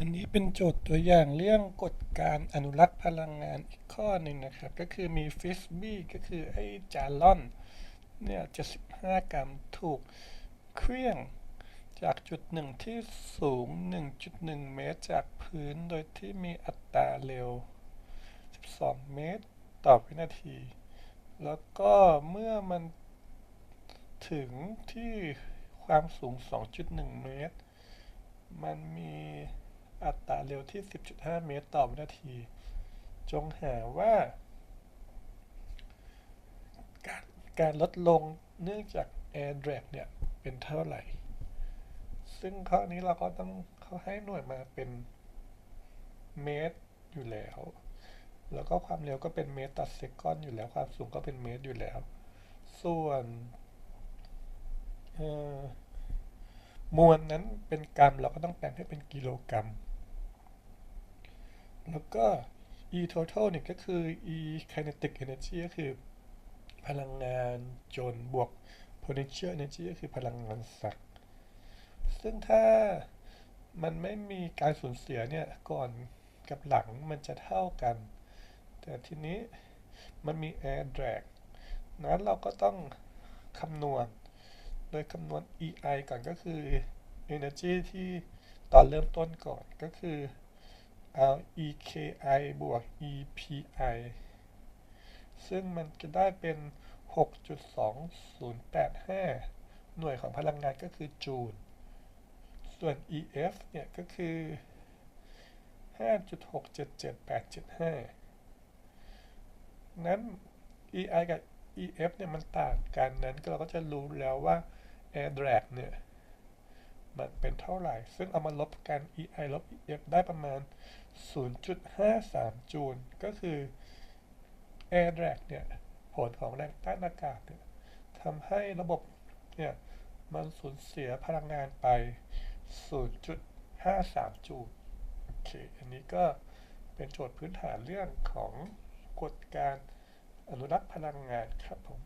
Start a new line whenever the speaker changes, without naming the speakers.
อันนี้เป็นโจทย์ตัวอย่างเรื่องกฎการอนุรักษ์พลังงานอีกข้อหนึ่งนะครับ ก็คือมีฟิสบี้ก็คือไอ้จาลอนเนี่ย75กรัมถูกเคลื่องจากจุดหนึ่งที่สูง 1.1 เมตรจากพื้นโดยที่มีอัตราเร็ว 12 เมตรต่อวินาที แล้วก็เมื่อมันถึงที่ความสูง 2.1 เมตร มันมี อัตราเร็วที่ 10.5 เมตรต่อวินาที จงหาว่า การการลดลงเนื่องจาก air drag เนี่ย เป็นเท่าไหร่ ซึ่งข้อนี้เราก็ต้องเขาให้หน่วยมาเป็นเมตรอยู่แล้ว แล้วก็ความเร็วก็เป็นเมตรต่อเซกอนอยู่แล้ว ความสูงก็เป็นเมตรอยู่แล้ว ส่วนมวลนั้นเป็นกรัมเราก็ต้องแปลงให้เป็นกิโลกรัม แล้วก็ e total เนี่ยก็คือ e kinetic energy ก็คือ พลังงานจนบวก potential energy ก็คือพลังงานสัก ซึ่งถ้ามันไม่มีการสูญเสียเนี่ย ก่อนกับหลังมันจะเท่ากัน แต่ทีนี้มันมี air drag นั้นเราก็ต้องคำนวณ โดยคำนวณ EI ก่อนก็คือ Energy ที่ตอนเริ่มต้นก่อนก็คือ เอา EKI บวก EPI ซึ่งมันจะได้เป็น 6.2085 หน่วยของพลังงานก็คือจูล ส่วน EF เนี่ยก็คือ 5.677875 นั้น EI กับ EF เนี่ยมันต่างกันนั้นเราก็จะรู้แล้วว่า air drag เนี่ย มันเป็นเท่าไหร่ ซึ่งเอามาลบกัน EI ลบ EF ได้ประมาณ 0.53 จูล ก็คือ air drag เนี่ย ผลของแรงต้านอากาศเนี่ยทำให้ระบบเนี่ย มันสูญเสียพลังงานไป 0.53 จูล โอเค อันนี้ก็เป็นโจทย์พื้นฐานเรื่องของกฎการอนุรักษ์พลังงานครับผม